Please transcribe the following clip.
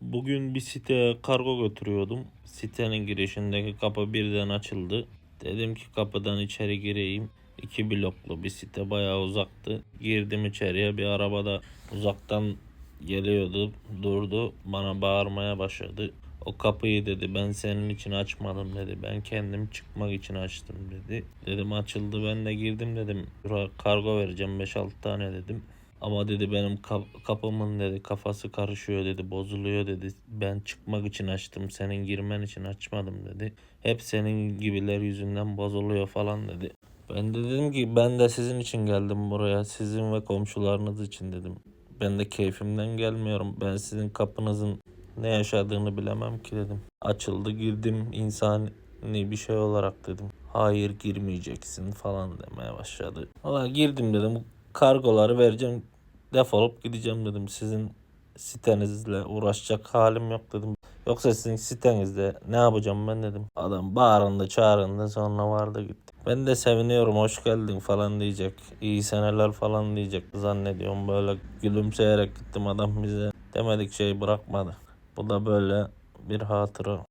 Bugün bir siteye kargo götürüyordum. Sitenin girişindeki kapı birden açıldı. Dedim ki kapıdan içeri gireyim. İki bloklu bir site bayağı uzaktı. Girdim içeriye bir arabada uzaktan geliyordu durdu bana bağırmaya başladı. O kapıyı dedi ben senin için açmadım dedi. Ben kendim çıkmak için açtım dedi. Dedim açıldı ben de girdim dedim. Kargo vereceğim 5-6 tane dedim. Ama dedi benim kap- kapımın dedi kafası karışıyor dedi bozuluyor dedi. Ben çıkmak için açtım senin girmen için açmadım dedi. Hep senin gibiler yüzünden bozuluyor falan dedi. Ben de dedim ki ben de sizin için geldim buraya. Sizin ve komşularınız için dedim. Ben de keyfimden gelmiyorum. Ben sizin kapınızın ne yaşadığını bilemem ki dedim. Açıldı girdim insani bir şey olarak dedim. Hayır girmeyeceksin falan demeye başladı. Valla girdim dedim. Kargoları vereceğim. Defolup gideceğim dedim. Sizin sitenizle uğraşacak halim yok dedim. Yoksa sizin sitenizde ne yapacağım ben dedim. Adam bağırındı çağırındı sonra vardı gitti. Ben de seviniyorum hoş geldin falan diyecek. İyi seneler falan diyecek zannediyorum. Böyle gülümseyerek gittim adam bize demedik şey bırakmadı. Bu da böyle bir hatıra.